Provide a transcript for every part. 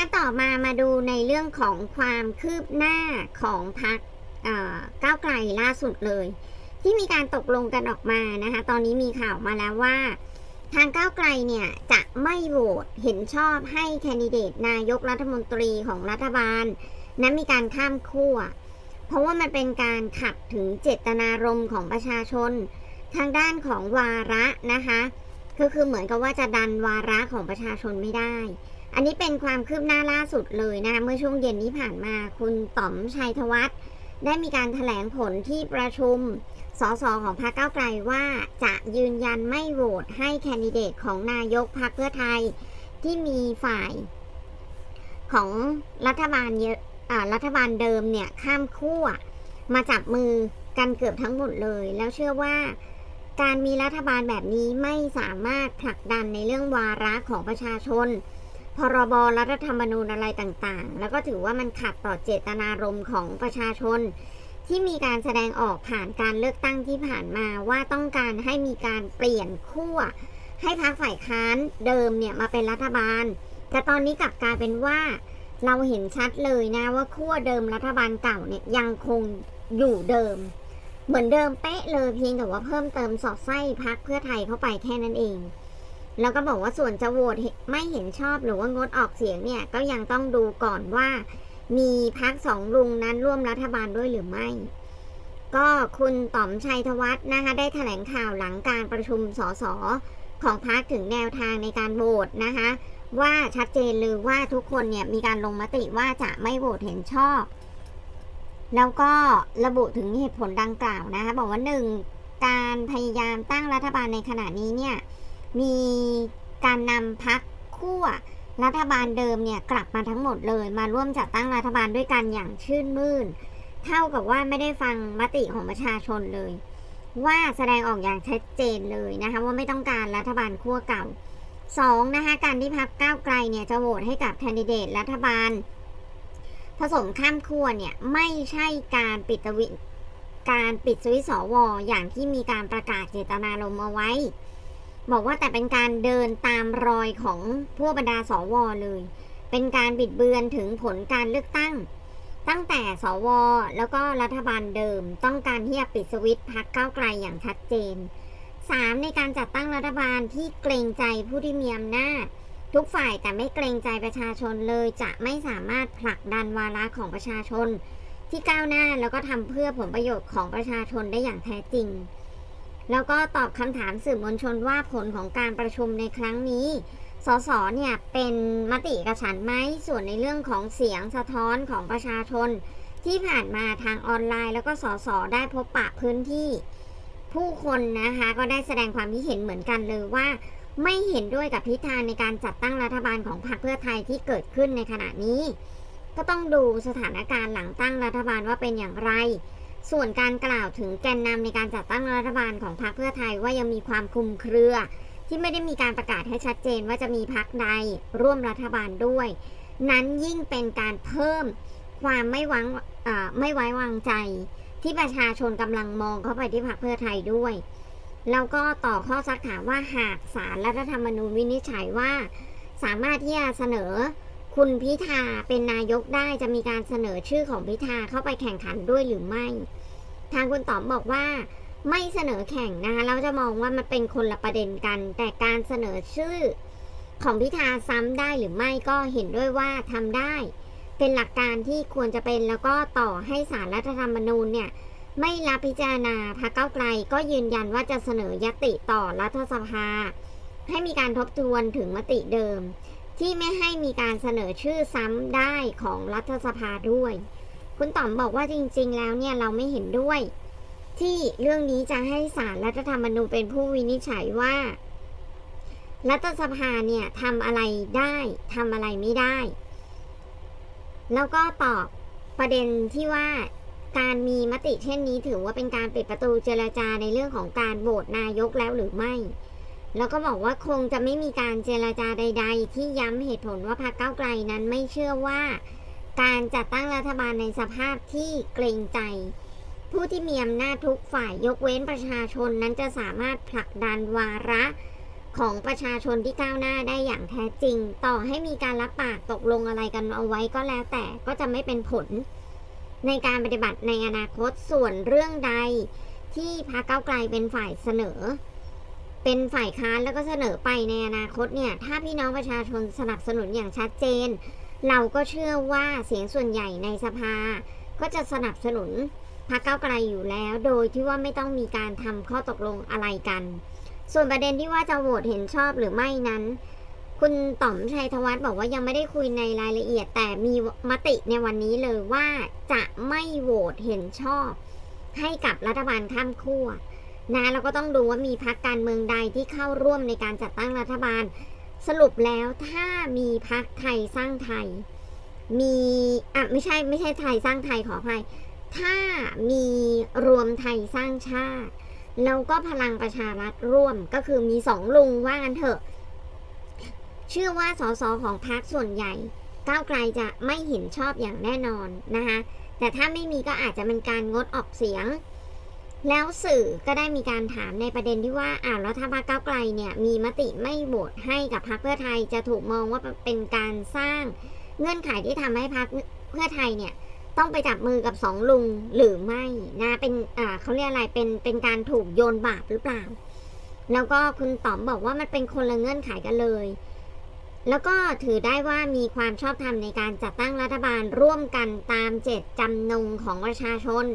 นะคะต่อมามาดูในเรื่องของความคืบหน้าของพักก้าวไกลล่าสุดเลย ที่มีการตกลงกันออกมานะคะ ตอนนี้มีข่าวมาแล้วว่า ทางก้าวไกลเนี่ยจะไม่โหวตเห็นชอบให้แคนดิเดตนายกรัฐมนตรีของรัฐบาล นั้นมีการข้ามขั้วเพราะว่ามันเป็นการขัดถึงเจตนารมณ์ของประชาชน ทางด้านของวาระนะคะก็คือเหมือนกับว่าจะดันวาระของประชาชนไม่ได้ อันนี้เป็นความคืบหน้าล่าสุดเลยนะคะเมื่อช่วงเย็นนี้ผ่านมาคุณต๋อมชัยธวัฒน์ได้มีการถแถลงผลที่ประชุมสสของพรรคก้าวไกลว่าจะยืนยันไม่โหวตให้แคนดิเดตของนายกพรรคเพื่อไทยที่มีฝ่ายของรัฐบาลเยอะรัฐบาลเดิมเนี่ยข้ามขั้วมาจับมือกันเกือบทั้งหมดเลย แล้วเชื่อว่าการมีรัฐบาลแบบนี้ไม่สามารถผลักดันในเรื่องวาระของประชาชน พรบรัฐธรรมนูญอะไรต่างๆ แล้วก็ถือว่ามันขัดต่อเจตนารมณ์ของประชาชน ที่มีการแสดงออกผ่านการเลือกตั้งที่ผ่านมาว่าต้องการให้มีการเปลี่ยนขั้วให้พรรคฝ่ายค้านเดิมเนี่ยมาเป็นรัฐบาล แต่ตอนนี้กลับกลายเป็นว่าเราเห็นชัดเลยนะว่าขั้วเดิมรัฐบาลเก่าเนี่ยยังคงอยู่เดิม เหมือนเดิมเป๊ะเลยเพียงแต่ว่าเพิ่มเติมสอดไส้พักเพื่อไทยเข้าไปแค่นั้นเอง แล้วก็บอกว่าส่วนจะโหวตไม่เห็นชอบหรือว่างดออกเสียงเนี่ย ก็ยังต้องดูก่อนว่า มีพักสองลุงนั้นร่วมรัฐบาลด้วยหรือไม่ ก็คุณต๋อมชัยธวัฒน์นะคะ ได้แถลงข่าวหลังการประชุมสสของพักถึงแนวทางในการโหวตนะคะ ว่าชัดเจนเลยว่าทุกคนเนี่ยมีการลงมติว่าจะไม่โหวตเห็นชอบ แล้วก็ระบุถึงเหตุผลดังกล่าวนะคะ บอกว่าหนึ่งการพยายามตั้งรัฐบาลในขณะนี้เนี่ย มีการนำพักขั้วรัฐบาลเดิมเนี่ยกลับมาทั้งหมดเลย มาร่วมจัดตั้งรัฐบาลด้วยกันอย่างชื่นมื่น เท่ากับว่าไม่ได้ฟังมติของประชาชนเลย ว่าแสดงออกอย่างชัดเจนเลยนะคะว่าไม่ต้องการรัฐบาลขั้วเก่าสองนะคะการที่พักก้าวไกลเนี่ยจะโหวตให้กับแคนดิเดตรัฐบาล ผสมข้ามขั้วเนี่ยไม่ใช่การปิดสวิตการปิดสวิตสวอย่างที่มีการประกาศเจตนารมณ์เอาไว้ บอกว่าแต่เป็นการเดินตามรอยของพวกบรรดาสวเลย เป็นการบิดเบือนถึงผลการเลือกตั้ง ตั้งแต่สว แล้วก็รัฐบาลเดิม ต้องการที่จะปิดสวิตพักเก้าไกลอย่างชัดเจน 3. ในการจัดตั้งรัฐบาลที่เกรงใจผู้ที่มีอำนาจ ทุกฝ่ายแต่ไม่เกรงใจประชาชนเลยจะไม่สามารถผลักดันวาระของประชาชน ที่ก้าวหน้าแล้วก็ทำเพื่อผลประโยชน์ของประชาชนได้อย่างแท้จริง แล้วก็ตอบคำถามสื่อมวลชนว่าผลของการประชุมในครั้งนี้ สสเนี่ยเป็นมติเอกฉันไหมส่วนในเรื่องของเสียงสะท้อนของประชาชน ที่ผ่านมาทางออนไลน์ แล้วก็สสได้พบปะพื้นที่ ผู้คนนะคะก็ได้แสดงความคิดเห็นเหมือนกันเลยว่า ไม่เห็นด้วยกับทิศทางในการจัดตั้งรัฐบาลของพรรคเพื่อไทยที่เกิดขึ้นในขณะนี้ ก็ต้องดูสถานการณ์หลังตั้งรัฐบาลว่าเป็นอย่างไร ส่วนการกล่าวถึงแกนนำในการจัดตั้งรัฐบาลของพรรคเพื่อไทยว่ายังมีความคลุมเครือ ที่ไม่ได้มีการประกาศให้ชัดเจนว่าจะมีพรรคใดร่วมรัฐบาลด้วย นั้นยิ่งเป็นการเพิ่มความไม่วางไม่ไว้วางใจ ที่ประชาชนกำลังมองเข้าไปที่พรรคเพื่อไทยด้วย แล้วก็ต่อข้อซักถามว่าหากสารรัฐธรรมนูญวินิจฉัยว่า สามารถที่จะเสนอ คุณพิธาเป็นนายกได้จะมีการเสนอชื่อของพิธาเข้าไปแข่งขันด้วยหรือไม่ ทางคุณตอมบอกว่า ไม่เสนอแข่งนะคะเราจะมองว่ามันเป็นคนละประเด็นกัน แต่การเสนอชื่อของพิธาซ้ำได้หรือไม่ก็เห็นด้วยว่าทำได้ เป็นหลักการที่ควรจะเป็นแล้วก็ต่อให้สารรัฐธรรมนูญเนี่ย ไม่รับพิจารณาพรรคเก้าไกลก็ยืนยันว่าจะเสนอยติต่อรัฐสภา ให้มีการทบทวนถึงมติเดิม ที่ไม่ให้มีการเสนอชื่อซ้ำได้ของรัฐสภาด้วย คุณต๋อมบอกว่าจริง ๆ แล้วเนี่ยเราไม่เห็นด้วย ที่เรื่องนี้จะให้สารรัฐธรรมนูญเป็นผู้วินิจฉัยว่า รัฐสภาเนี่ยทำอะไรได้ทำอะไรไม่ได้ แล้วก็ตอบประเด็นที่ว่าการมีมติเช่นนี้ถือว่าเป็นการปิดประตูเจรจาในเรื่องของการโหวตนายกแล้วหรือไม่ แล้วก็บอกว่าคงจะไม่มีการเจรจาใด ๆ ที่ย้ำเหตุผลว่าพรรคก้าวไกลนั้นไม่เชื่อว่า การจัดตั้งรัฐบาลในสภาพที่เกรงใจ ผู้ที่มีอำนาจทุกฝ่ายยกเว้นประชาชนนั้นจะสามารถผลักดันวาระของประชาชนที่ก้าวหน้าได้อย่างแท้จริง ต่อให้มีการรับปากตกลงอะไรกันเอาไว้ก็แล้วแต่ก็จะไม่เป็นผล ในการปฏิบัติในอนาคตส่วนเรื่องใดที่พรรคก้าวไกลเป็นฝ่ายเสนอ เป็นฝ่ายค้านแล้วก็เสนอไปในอนาคตเนี่ย ถ้าพี่น้องประชาชนสนับสนุนอย่างชัดเจน เราก็เชื่อว่าเสียงส่วนใหญ่ในสภา ก็จะสนับสนุนพรรคก้าวไกลอยู่แล้ว โดยที่ว่าไม่ต้องมีการทำข้อตกลงอะไรกัน ส่วนประเด็นที่ว่าจะโหวตเห็นชอบหรือไม่นั้น คุณต่อมชัยธวัฒน์บอกว่ายังไม่ได้คุยในรายละเอียด แต่มีมติในวันนี้เลยว่าจะไม่โหวตเห็นชอบ ให้กับรัฐบาลข้ามขั้ว นะเราก็ต้องดูว่ามีพรรคการเมืองใดที่เข้าร่วมในการจัดตั้งรัฐบาล สรุปแล้วถ้ามีพรรคไทยสร้างไทย มีอะไม่ใช่ไม่ใช่ไทยสร้างไทยขออภัยถ้ามีรวมไทยสร้างชาติแล้วก็พลังประชารัฐร่วมก็คือมีสองลุงว่ากันเถอะ เชื่อว่าสสของพรรคส่วนใหญ่ ก้าวไกลจะไม่เห็นชอบอย่างแน่นอนนะคะแต่ถ้าไม่มีก็อาจจะเป็นการงดออกเสียง แล้วสื่อก็ได้มีการถามในประเด็นที่ว่าอ่าวแล้วถ้าพรรคก้าวไกลเนี่ยมีมติไม่โหวตให้กับพรรคเพื่อไทยจะถูกมองว่าเป็นการสร้างเงื่อนไขที่ทำให้พรรคเพื่อไทยเนี่ยต้องไปจับมือกับสองลุงหรือไม่นะเป็นอ่าเขาเรียกอะไรเป็นเป็นการถูกโยนบาปหรือเปล่า แล้วก็คุณต๋อมบอกว่ามันเป็นคนละเงื่อนไขกันเลย แล้วก็ถือได้ว่ามีความชอบธรรมในการจัดตั้งรัฐบาลร่วมกันตามเจตจำนงของประชาชน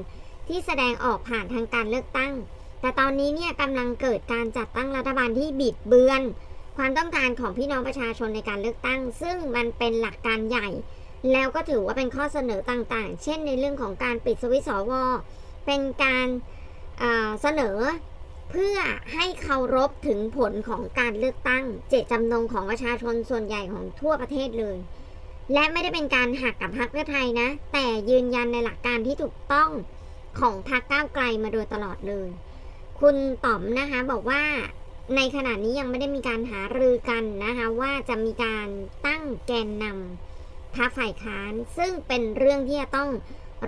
ที่แสดงออกผ่านทางการเลือกตั้ง แต่ตอนนี้เนี่ยกำลังเกิดการจัดตั้งรัฐบาลที่บิดเบือน ความต้องการของพี่น้องประชาชนในการเลือกตั้ง ซึ่งมันเป็นหลักการใหญ่ แล้วก็ถือว่าเป็นข้อเสนอต่างๆ เช่นในเรื่องของการปิดสวิตช์สวเป็นการเอ่อเสนอเพื่อให้เคารพถึงผลของการเลือกตั้ง เจตจำนงของประชาชนส่วนใหญ่ของทั่วประเทศเลย และไม่ได้เป็นการหักกับพรรคเพื่อไทยนะ แต่ยืนยันในหลักการที่ถูกต้อง ของพรรคก้าวไกลมาโดยตลอดเลย คุณต๋อมนะคะบอกว่าในขณะนี้ยังไม่ได้มีการหารือกันนะคะว่าจะมีการตั้งแกนนำพรรคฝ่ายค้าน ซึ่งเป็นเรื่องที่จะต้อง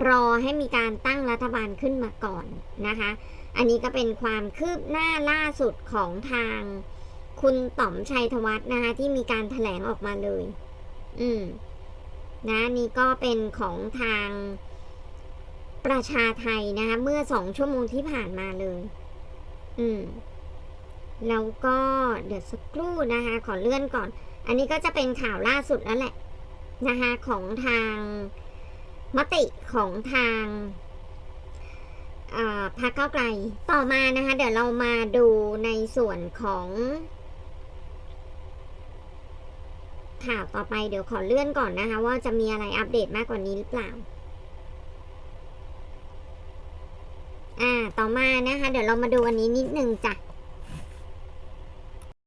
รอให้มีการตั้งรัฐบาลขึ้นมาก่อนนะคะ อันนี้ก็เป็นความคืบหน้าล่าสุดของทางคุณต่อมชัยธวัฒน์นะคะที่มีการถแถลงออกมาเลย อืม นะนี่ก็เป็นของทาง ประชาไทยนะคะเมื่อสองชั่วโมงที่ผ่านมาเลย อืม แล้วก็เดี๋ยวสักครู่นะคะ ขอเลื่อนก่อน อันนี้ก็จะเป็นข่าวล่าสุดแล้วแหละนะคะของทางมติของทางพรรคก้าวไกล ต่อมานะคะ เดี๋ยวเรามาดูในส่วนของ ข่าวต่อไปเดี๋ยวขอเลื่อนก่อนนะคะ ว่าจะมีอะไรอัปเดตมากกว่านี้หรือเปล่า อ่าต่อมานะคะ เดี๋ยวเรามาดูอันนี้นิดนึงจ้ะ